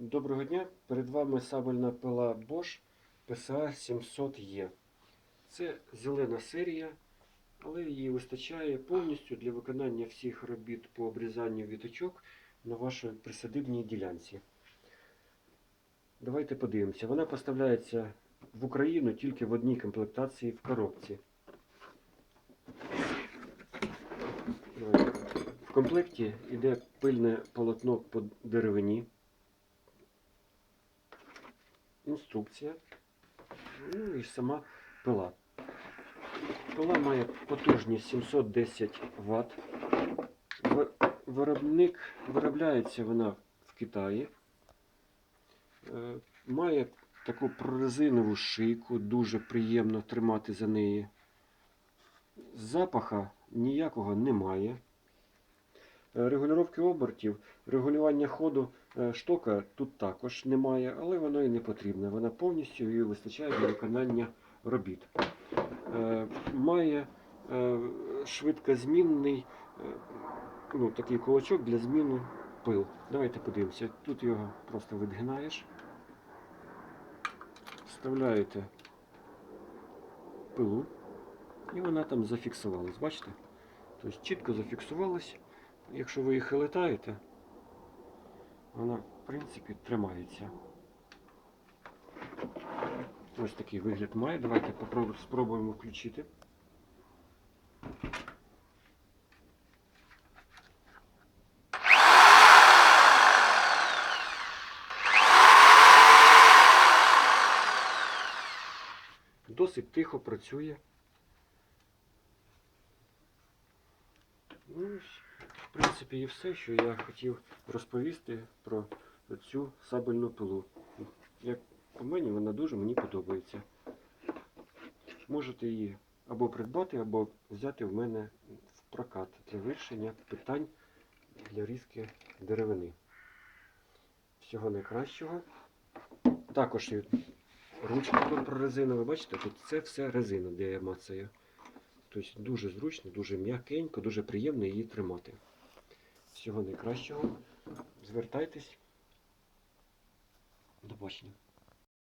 Доброго дня! Перед вами сабельна пила Bosch PSA 700E. Це зелена серія, але її вистачає повністю для виконання всіх робіт по обрізанню віточок на вашій присадибній ділянці. Давайте подивимося. Вона поставляється в Україну тільки в одній комплектації в коробці. В комплекті йде пильне полотно по деревині. Інструкція, ну і сама пила. Пила має потужність 710 Вт. Виробник виробляється вона в Китаї. Е, Має таку прорезинову шийку, дуже приємно тримати за неї. Запаха ніякого немає. Е, Регулювання обертів, регулювання ходу е, штока тут також немає, але воно і не потрібне. Вона повністю її вистачає для виконання робіт. Е, Має швидкозмінний ну, такий кулачок для зміни пил. Давайте подивимося. Тут його просто відгинаєш, вставляєте пилу, і вона там зафіксувалась. Бачите? Тобто чітко зафіксувалась. Якщо ви їх хилитаєте, вона, в принципі, тримається. Ось такий вигляд має. Давайте спробуємо включити. Досить тихо працює. Ну, в принципі, і все, що я хотів розповісти про цю сабельну пилу. Як по мені, вона дуже мені подобається. Можете її або придбати, або взяти в мене в прокат для вирішення питань для різки деревини. Всього найкращого. Також і ручка прорезинова. Бачите, тут це все резина, де я мацаю. Тобто дуже зручно, дуже м'якенько, дуже приємно її тримати. Всього найкращого. Звертайтесь. До побачення.